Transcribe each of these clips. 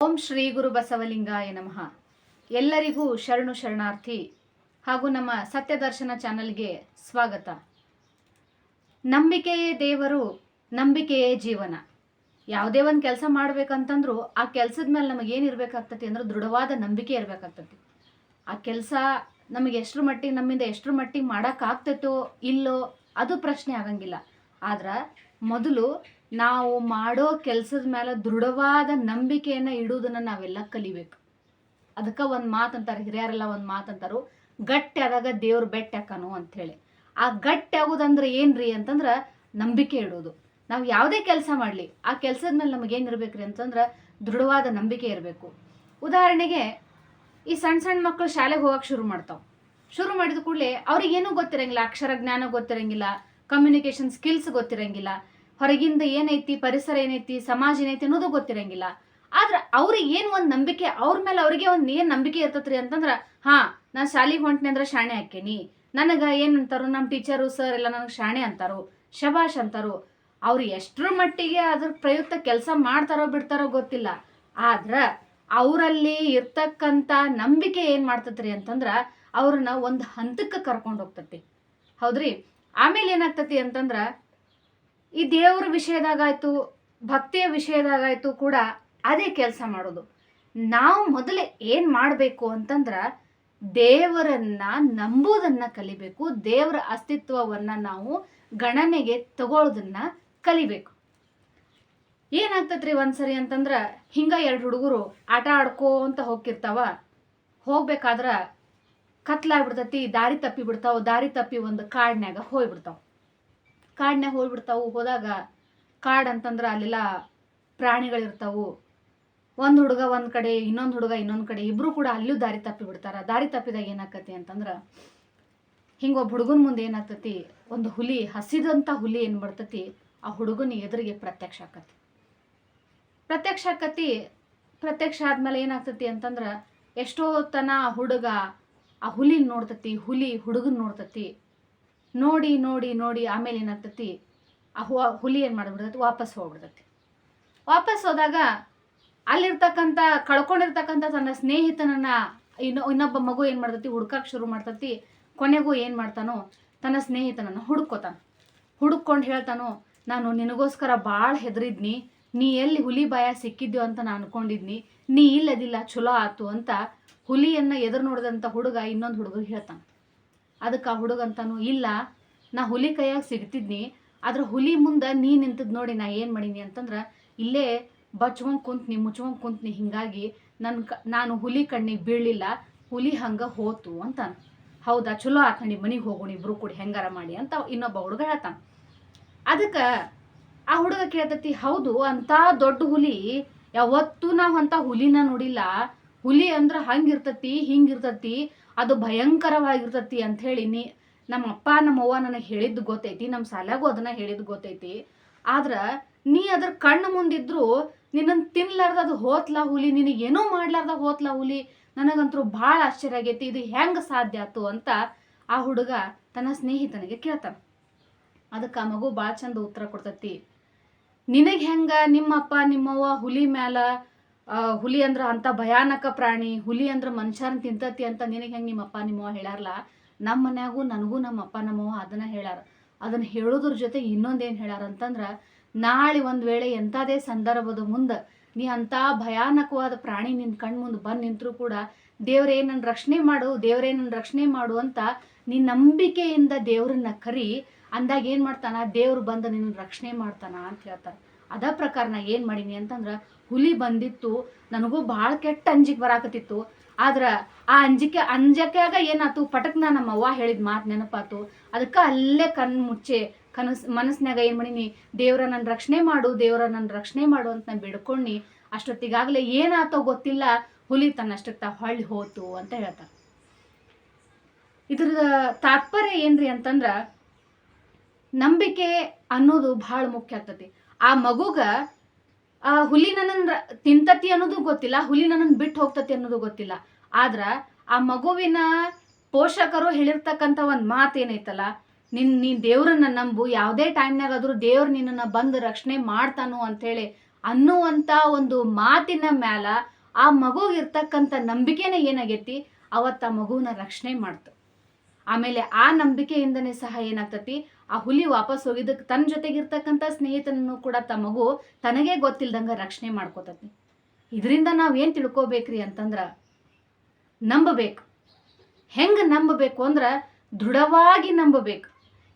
ಓಂ ಶ್ರೀ ಗುರು ಬಸವಲಿಂಗಾಯ ನಮಃ. ಎಲ್ಲರಿಗೂ ಶರಣು ಶರಣಾರ್ಥಿ ಹಾಗೂ ನಮ್ಮ ಸತ್ಯದರ್ಶನ ಚಾನಲ್ಗೆ ಸ್ವಾಗತ. ನಂಬಿಕೆಯೇ ದೇವರು, ನಂಬಿಕೆಯೇ ಜೀವನ. ಯಾವುದೇ ಒಂದು ಕೆಲಸ ಮಾಡ್ಬೇಕಂತಂದ್ರು ಆ ಕೆಲಸದ ಮೇಲೆ ನಮಗೆ ಏನು ಇರಬೇಕಾಗ್ತತಿ ಅಂದ್ರೆ ದೃಢವಾದ ನಂಬಿಕೆ ಇರಬೇಕಾಗ್ತತಿ. ಆ ಕೆಲಸ ನಮಗೆ ಎಷ್ಟರ ಮಟ್ಟಿಗೆ ನಮ್ಮಿಂದ ಎಷ್ಟರ ಮಟ್ಟಿಗೆ ಮಾಡೋಕ್ಕಾಗ್ತೈತೋ ಇಲ್ಲೋ ಅದು ಪ್ರಶ್ನೆ ಆಗಂಗಿಲ್ಲ. ಆದ್ರೆ ಮೊದಲು ನಾವು ಮಾಡೋ ಕೆಲಸದ ಮೇಲೆ ದೃಢವಾದ ನಂಬಿಕೆಯನ್ನು ಇಡುವುದನ್ನು ನಾವೆಲ್ಲ ಕಲಿಬೇಕು. ಅದಕ್ಕೆ ಒಂದು ಮಾತಂತಾರೆ ಹಿರಿಯರೆಲ್ಲ ಒಂದು ಮಾತಂತಾರು ಗಟ್ಟಿ ಆದಾಗ ದೇವ್ರ ಬೆಟ್ಟ ಅಂತ ಅಂಥೇಳಿ ಆ ಗಟ್ಟಿ ಆಗೋದಂದ್ರೆ ಏನ್ರಿ ಅಂತಂದ್ರೆ ನಂಬಿಕೆ ಇಡೋದು. ನಾವು ಯಾವುದೇ ಕೆಲಸ ಮಾಡಲಿ, ಆ ಕೆಲಸದ ಮೇಲೆ ನಮಗೇನು ಇರ್ಬೇಕ್ರಿ ಅಂತಂದ್ರೆ ದೃಢವಾದ ನಂಬಿಕೆ ಇರಬೇಕು. ಉದಾಹರಣೆಗೆ, ಈ ಸಣ್ಣ ಸಣ್ಣ ಮಕ್ಕಳು ಶಾಲೆಗೆ ಹೋಗೋಕೆ ಶುರು ಮಾಡ್ತಾವೆ. ಶುರು ಮಾಡಿದ ಕೂಡಲೇ ಅವ್ರಿಗೇನೂ ಗೊತ್ತಿರಂಗಿಲ್ಲ, ಅಕ್ಷರ ಜ್ಞಾನ ಗೊತ್ತಿರಂಗಿಲ್ಲ ಕಮ್ಯುನಿಕೇಷನ್ ಸ್ಕಿಲ್ಸ್ ಗೊತ್ತಿರಂಗಿಲ್ಲ. ಹೊರಗಿಂದ ಏನೈತಿ, ಪರಿಸರ ಏನೈತಿ, ಸಮಾಜ ಏನೈತಿ ಅನ್ನೋದು ಗೊತ್ತಿರಂಗಿಲ್ಲ. ಆದ್ರೆ ಅವ್ರಿಗೆ ಏನು ಒಂದು ನಂಬಿಕೆ, ಅವ್ರ ಮೇಲೆ ಅವ್ರಿಗೆ ಒಂದು ಏನು ನಂಬಿಕೆ ಇರ್ತತ್ರಿ ಅಂತಂದ್ರೆ, ಹಾ ನಾನು ಶಾಲೆಗೆ ಹೊಂಟ್ನಿ ಅಂದ್ರೆ ಶಾಣೆ ಹಾಕೇನಿ ನನಗೆ ಏನು ಅಂತಾರೋ ನಮ್ಮ ಟೀಚರು ಸರ್ ಎಲ್ಲ ನನಗೆ ಶಾಣೆ ಅಂತಾರೋ ಶಬಾಷ್ ಅಂತಾರು. ಅವ್ರು ಎಷ್ಟರ ಮಟ್ಟಿಗೆ ಅದ್ರ ಪ್ರಯುಕ್ತ ಕೆಲಸ ಮಾಡ್ತಾರೋ ಬಿಡ್ತಾರೋ ಗೊತ್ತಿಲ್ಲ. ಆದ್ರೆ ಅವರಲ್ಲಿ ಇರ್ತಕ್ಕಂಥ ನಂಬಿಕೆ ಏನು ಮಾಡ್ತತ್ರಿ ಅಂತಂದ್ರೆ, ಅವ್ರನ್ನ ಒಂದು ಹಂತಕ್ಕೆ ಕರ್ಕೊಂಡು ಹೋಗ್ತತಿ. ಹೌದ್ರಿ? ಆಮೇಲೆ ಏನಾಗ್ತತಿ ಅಂತಂದ್ರೆ ಈ ದೇವ್ರ ವಿಷಯದಾಗಾಯ್ತು, ಭಕ್ತಿಯ ವಿಷಯದಾಗಾಯ್ತು ಕೂಡ ಅದೇ ಕೆಲಸ ಮಾಡೋದು. ನಾವು ಮೊದಲೇ ಏನು ಮಾಡಬೇಕು ಅಂತಂದ್ರೆ ದೇವರನ್ನ ನಂಬುವುದನ್ನ ಕಲಿಬೇಕು, ದೇವರ ಅಸ್ತಿತ್ವವನ್ನ ನಾವು ಗಣನೆಗೆ ತಗೊಳ್ಳೋದನ್ನ ಕಲಿಬೇಕು. ಏನಾಗ್ತತ್ರಿ ಒಂದ್ಸರಿ ಅಂತಂದ್ರ ಹಿಂಗ ಎರಡು ಹುಡುಗರು ಆಟ ಆಡ್ಕೋಂತ ಹೋಗ್ತಿರ್ತಾವ, ಹೋಗ್ಬೇಕಾದ್ರ ಕತ್ಲಾಗ್ಬಿಡ್ತತಿ, ದಾರಿ ತಪ್ಪಿ ಬಿಡ್ತಾವ, ದಾರಿ ತಪ್ಪಿ ಒಂದು ಕಾಡ್ನ್ಯಾಗ ಹೋಗ್ಬಿಡ್ತಾವ. ಕಾಡ್ನ್ಯಾಗ ಹೋಗ್ಬಿಡ್ತಾವು. ಹೋದಾಗ ಕಾಡ್ ಅಂತಂದ್ರೆ ಅಲ್ಲೆಲ್ಲ ಪ್ರಾಣಿಗಳಿರ್ತಾವು. ಒಂದು ಹುಡುಗ ಒಂದು ಕಡೆ, ಇನ್ನೊಂದು ಹುಡುಗ ಇನ್ನೊಂದು ಕಡೆ, ಇಬ್ರು ಕೂಡ ಅಲ್ಲೂ ದಾರಿ ತಪ್ಪಿ ಬಿಡ್ತಾರ. ದಾರಿ ತಪ್ಪಿದಾಗ ಏನಾಕತಿ ಅಂತಂದ್ರೆ ಹಿಂಗೆ ಒಬ್ಬ ಹುಡುಗನ ಮುಂದೆ ಏನಾಗ್ತತಿ? ಒಂದು ಹುಲಿ ಹಸಿದಂಥ ಹುಲಿ ಏನು ಬರ್ತತಿ? ಆ ಹುಡುಗನ ಎದುರಿಗೆ ಪ್ರತ್ಯಕ್ಷ ಆಕತಿ. ಪ್ರತ್ಯಕ್ಷ ಆಕತಿ, ಪ್ರತ್ಯಕ್ಷ ಆದ್ಮೇಲೆ ಏನಾಗ್ತತಿ ಅಂತಂದ್ರೆ ಎಷ್ಟೋ ತನ ಹುಡುಗ ಆ ಹುಲಿ ನೋಡ್ತತಿ, ಹುಲಿ ಹುಡುಗನ ನೋಡ್ತತಿ. ನೋಡಿ ನೋಡಿ ನೋಡಿ, ಆಮೇಲೆ ಏನಾಗ್ತತಿ? ಆ ಹು ಹುಲಿ ಏನು ಮಾಡಿಬಿಡ್ತೈತಿ? ವಾಪಸ್ ಹೋಗ್ಬಿಡ್ತೈತಿ. ವಾಪಸ್ ಹೋದಾಗ ಅಲ್ಲಿರ್ತಕ್ಕಂಥ, ಕಳ್ಕೊಂಡಿರ್ತಕ್ಕಂಥ ತನ್ನ ಸ್ನೇಹಿತನನ್ನ ಇನ್ನೊ, ಇನ್ನೊಬ್ಬ ಮಗು ಏನು ಮಾಡ್ತತಿ? ಹುಡ್ಕಕ್ಕೆ ಶುರು ಮಾಡ್ತತಿ. ಕೊನೆಗೂ ಏನು ಮಾಡ್ತಾನೋ? ತನ್ನ ಸ್ನೇಹಿತನನ್ನು ಹುಡುಕೋತಾನೆ. ಹುಡುಕೊಂಡು ಹೇಳ್ತಾನೋ, ನಾನು ನಿನಗೋಸ್ಕರ ಭಾಳ ಹೆದರಿದ್ನಿ. ನೀ ಎಲ್ಲಿ ಹುಲಿ ಭಯ ಸಿಕ್ಕಿದ್ಯೋ ಅಂತ ನಾನು ಅನ್ಕೊಂಡಿದ್ನಿ. ನೀ ಇಲ್ಲದಿಲ್ಲ ಚಲೋ ಆತು ಅಂತ ಹುಲಿಯನ್ನ ಎದುರು ನೋಡಿದಂಥ ಹುಡುಗ ಇನ್ನೊಂದು ಹುಡುಗ ಹೇಳ್ತಾನೆ. ಅದಕ್ಕೆ ಆ ಹುಡುಗ ಅಂತಾನು ಇಲ್ಲ, ನಾ ಹುಲಿ ಕೈಯಾಗ ಸಿಗ್ತಿದ್ನಿ, ಆದ್ರೆ ಹುಲಿ ಮುಂದೆ ನೀ ನಿಂತದ್ ನೋಡಿ ನಾ ಏನು ಮಾಡೀನಿ ಅಂತಂದ್ರೆ, ಇಲ್ಲೇ ಬಚ್ಕೊಂಡು ಕುಂತ್ನಿ ಮುಚ್ಕೊಂಡು ಕುಂತ್ನಿ, ಹಿಂಗಾಗಿ ನನ್ನ ಕ, ನಾನು ಹುಲಿ ಕಣ್ಣಿಗೆ ಬೀಳಲಿಲ್ಲ, ಹುಲಿ ಹಂಗ ಹೋತು ಅಂತಾನ. ಹೌದಾ, ಚಲೋ ಆತ ನಡಿ ಮನೆಗೆ ಹೋಗೋಣ, ಇಬ್ರು ಕೂಡಿ ಹೆಂಗಾರ ಮಾಡಿ ಅಂತ ಇನ್ನೊಬ್ಬ ಹುಡುಗ ಹೇಳ್ತಾನ. ಅದಕ್ಕೆ ಆ ಹುಡುಗ ಕೇಳ್ತತಿ, ಹೌದು ಅಂತ ದೊಡ್ಡ ಹುಲಿ ಯಾವತ್ತೂ ನಾವು ಅಂತ ಹುಲಿನ ನೋಡಿಲ್ಲ. ಹುಲಿ ಅಂದ್ರೆ ಹಂಗಿರ್ತತಿ, ಹಿಂಗಿರ್ತತಿ ಅದು ಭಯಂಕರವಾಗಿರ್ತತಿ ಅಂತ ಹೇಳಿ ನೀ ನಮ್ಮ ಅಪ್ಪ ನಮ್ಮ ಅವ್ವ ನನಗೆ ಹೇಳಿದ್ದು ಗೊತ್ತೈತಿ ನಮ್ಮ ಸಾಲಾಗೂ ಅದನ್ನ ಹೇಳಿದ್ದು ಗೊತ್ತೈತಿ. ಆದ್ರೆ ನೀ ಅದ್ರ ಕಣ್ಣು ಮುಂದಿದ್ರು ನಿನ್ನನ್ನು ತಿನ್ಲಾರ್ದ ಅದು ಹೋತ್ಲಾ ಹುಲಿ, ನಿನಗೆ ಏನೂ ಮಾಡ್ಲಾರ್ದ ಹೋತ್ಲಾ ಹುಲಿ, ನನಗಂತರೂ ಭಾಳ ಆಶ್ಚರ್ಯ ಆಗೈತಿ, ಇದು ಹೆಂಗೆ ಸಾಧ್ಯ ಆತು ಅಂತ ಆ ಹುಡುಗ ತನ್ನ ಸ್ನೇಹಿತನಿಗೆ ಕೇಳ್ತಾನ. ಅದಕ್ಕೆ ಆ ಮಗು ಭಾಳ ಚಂದ ಉತ್ತರ ಕೊಡ್ತತಿ. ನಿನಗೆ ಹೆಂಗ, ನಿಮ್ಮಪ್ಪ, ನಿಮ್ಮವ್ವ ಹುಲಿ ಮ್ಯಾಲ ಹುಲಿ ಅಂದ್ರ ಅಂತ ಭಯಾನಕ ಪ್ರಾಣಿ, ಹುಲಿ ಅಂದ್ರ ಮನುಷ್ಯನ್ ತಿಂತತಿ ಅಂತ ನಿನಗೆ ಹೆಂಗೆ ನಿಮ್ಮಪ್ಪ, ನಿಮ್ಮವ್ವ ಹೇಳ್ಯಾರಲ್ಲ ನಮ್ಮ ಮನ್ಯಾಗೂ ನನಗೂ ನಮ್ಮ ಅಪ್ಪ, ನಮ್ಮವ್ವ ಅದನ್ನ ಹೇಳಾರ ಅದನ್ನ ಹೇಳೋದ್ರ ಜೊತೆ ಇನ್ನೊಂದೇನು ಹೇಳಾರ ಅಂತಂದ್ರ, ನಾಳೆ ಒಂದು ವೇಳೆ ಎಂಥದೇ ಸಂದರ್ಭದ ಮುಂದೆ ನೀ ಅಂತ ಭಯಾನಕವಾದ ಪ್ರಾಣಿ ನಿನ್ನ ಕಣ್ ಮುಂದೆ ಬಂದು ನಿಂತರೂ ಕೂಡ ದೇವ್ರೇ ನನ್ನ ರಕ್ಷಣೆ ಮಾಡು, ದೇವ್ರೇ ನನ್ನ ರಕ್ಷಣೆ ಮಾಡು ಅಂತ ನಿನ್ನ ನಂಬಿಕೆಯಿಂದ ದೇವ್ರನ್ನ ಕರಿ, ಅಂದಾಗ ಏನು ಮಾಡ್ತಾನ? ದೇವ್ರು ಬಂದು ನಿನ್ನ ರಕ್ಷಣೆ ಮಾಡ್ತಾನ ಅಂತ ಹೇಳ್ತಾರೆ. ಅದ ಪ್ರಕಾರ ನಾ ಏನು ಮಾಡೀನಿ ಅಂತಂದ್ರೆ ಹುಲಿ ಬಂದಿತ್ತು, ನನಗೂ ಭಾಳ ಕೆಟ್ಟ ಅಂಜಿಕೆ ಬರಾಕತ್ತಿತ್ತು. ಆದ್ರೆ ಆ ಅಂಜಿಕೆ ಅಂಜಕ್ಯಾಗ ಏನಾತು? ಪಟಕ್ನ ನಮ್ಮ ಅವ್ವ ಹೇಳಿದ ಮಾತು ನೆನಪಾತು. ಅದಕ್ಕೆ ಅಲ್ಲೇ ಕಣ್ಣು ಮುಚ್ಚೆ, ಕನಸ್ ಮನಸ್ನ್ಯಾಗ ಏನು ಮಾಡೀನಿ? ದೇವ್ರ ನನ್ನ ರಕ್ಷಣೆ ಮಾಡು, ದೇವ್ರ ನನ್ನ ರಕ್ಷಣೆ ಮಾಡು ಅಂತ ನಾನು ಬಿಡ್ಕೊಂಡು ಅಷ್ಟೊತ್ತಿಗಾಗಲೇ ಏನಾತೋ ಗೊತ್ತಿಲ್ಲ, ಹುಲಿ ತನ್ನಷ್ಟಕ್ಕೆ ತಾ ಹೊಳ್ಳಿ ಹೋತು ಅಂತ ಹೇಳ್ತಾರೆ ಇದ್ರ ತಾತ್ಪರ್ಯ ಏನ್ರಿ ಅಂತಂದ್ರ, ನಂಬಿಕೆ ಅನ್ನೋದು ಭಾಳ ಮುಖ್ಯ ಆಗ್ತತಿ. ಆ ಮಗುಗ ಆ ಹುಲಿ ನನ್ನ ತಿಂತತಿ ಅನ್ನೋದು ಗೊತ್ತಿಲ್ಲ, ಹುಲಿ ನನ್ನನ್ನು ಬಿಟ್ಟು ಹೋಗ್ತತಿ ಅನ್ನೋದು ಗೊತ್ತಿಲ್ಲ. ಆದ್ರ ಆ ಮಗುವಿನ ಪೋಷಕರು ಹೇಳಿರ್ತಕ್ಕಂಥ ಒಂದು ಮಾತು ಏನೈತಲ್ಲ ನಿನ್, ನೀ ದೇವ್ರನ್ನ ನಂಬು, ಯಾವುದೇ ಟೈಮ್ನಾಗ ಆದ್ರೂ ದೇವ್ರು ನಿನ್ನನ್ನ ಬಂದು ರಕ್ಷಣೆ ಮಾಡ್ತಾನು ಅಂಥೇಳಿ ಅನ್ನುವಂಥ ಒಂದು ಮಾತಿನ ಮ್ಯಾಲ ಆ ಮಗುಗಿರ್ತಕ್ಕಂಥ ನಂಬಿಕೆನೇ ಏನಾಗೈತಿ? ಅವತ್ತು ಮಗುವನ್ನ ರಕ್ಷಣೆ ಮಾಡ್ತು. ಆಮೇಲೆ ಆ ನಂಬಿಕೆಯಿಂದನೇ ಸಹ ಏನಾಗ್ತತಿ? ಆ ಹುಲಿ ವಾಪಸ್ ಹೋಗಿದ್ದಕ್ಕೆ ತನ್ನ ಜೊತೆಗಿರ್ತಕ್ಕಂಥ ಸ್ನೇಹಿತನನ್ನು ಕೂಡ ತ ಮಗು ತನಗೇ ಗೊತ್ತಿಲ್ದಂಗೆ ರಕ್ಷಣೆ ಮಾಡ್ಕೋತತಿ. ಇದರಿಂದ ನಾವು ಏನು ತಿಳ್ಕೊಬೇಕ್ರಿ ಅಂತಂದ್ರೆ ನಂಬಬೇಕು. ಹೆಂಗೆ ನಂಬಬೇಕು ಅಂದ್ರೆ ದೃಢವಾಗಿ ನಂಬಬೇಕು.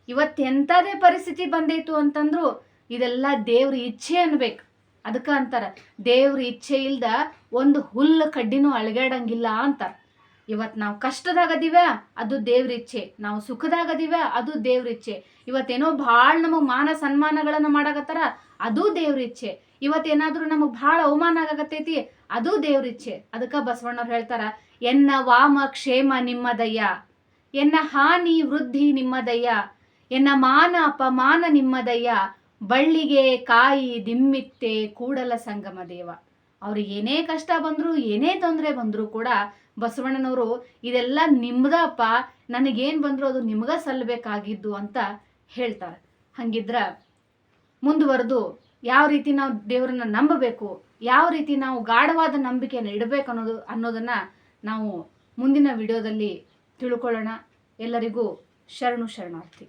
ಇವತ್ತು ಎಂಥದೇ ಪರಿಸ್ಥಿತಿ ಬಂದೈತು ಅಂತಂದ್ರು ಇದೆಲ್ಲ ದೇವ್ರ ಇಚ್ಛೆ ಅನ್ಬೇಕು. ಅದಕ್ಕೆ ಅಂತಾರೆ, ದೇವ್ರ ಇಚ್ಛೆ ಇಲ್ದ ಒಂದು ಹುಲ್ಲು ಕಡ್ಡಿನೂ ಅಳಗಾಡಂಗಿಲ್ಲ ಅಂತಾರ. ಇವತ್ತು ನಾವು ಕಷ್ಟದಾಗದಿವ, ಅದು ದೇವ್ರ ಇಚ್ಛೆ. ನಾವು ಸುಖದಾಗದಿವ, ಅದು ದೇವ್ರ ಇಚ್ಛೆ. ಇವತ್ತೇನೋ ಭಾಳ ನಮಗೆ ಮಾನ ಸನ್ಮಾನಗಳನ್ನು ಮಾಡಾಕತ್ತಾರ, ಅದು ದೇವ್ರ ಇಚ್ಛೆ. ಇವತ್ತೇನಾದ್ರೂ ನಮಗೆ ಭಾಳ ಅವಮಾನ ಆಗತೈತಿ ಅದು ದೇವ್ರ ಇಚ್ಛೆ. ಅದಕ್ಕೆ ಬಸವಣ್ಣವ್ರು ಹೇಳ್ತಾರ, ಎನ್ನ ವಾಮ ಕ್ಷೇಮ ನಿಮ್ಮದಯ್ಯ. ಎನ್ನ ಹಾನಿ ವೃದ್ಧಿ ನಿಮ್ಮದಯ್ಯ. ಎನ್ನ ಮಾನ ಅಪಮಾನ ನಿಮ್ಮದಯ್ಯ. ಬಳ್ಳಿಗೆ ಕಾಯಿ ದಿಮ್ಮಿತ್ತೆ ಕೂಡಲ ಸಂಗಮ ದೇವ. ಅವ್ರಿಗೆ ಏನೇ ಕಷ್ಟ ಬಂದ್ರು, ಏನೇ ತೊಂದರೆ ಬಂದ್ರು ಕೂಡ ಬಸವಣ್ಣನವರು ಇದೆಲ್ಲ ನಿಮ್ದಪ್ಪ, ನನಗೇನು ಬಂದ್ರು ಅದು ನಿಮ್ಗ ಸಲ್ಲಬೇಕಾಗಿದ್ದು ಅಂತ ಹೇಳ್ತಾರೆ. ಹಂಗಿದ್ರ ಮುಂದುವರೆದು ಯಾವ ರೀತಿ ನಾವು ದೇವರನ್ನ ನಂಬಬೇಕು, ಯಾವ ರೀತಿ ನಾವು ಗಾಢವಾದ ನಂಬಿಕೆಯನ್ನು ಇಡಬೇಕು ಅನ್ನೋದು ಅನ್ನೋದನ್ನ ನಾವು ಮುಂದಿನ ವಿಡಿಯೋದಲ್ಲಿ ತಿಳ್ಕೊಳ್ಳೋಣ. ಎಲ್ಲರಿಗೂ ಶರಣು ಶರಣಾರ್ಥಿ.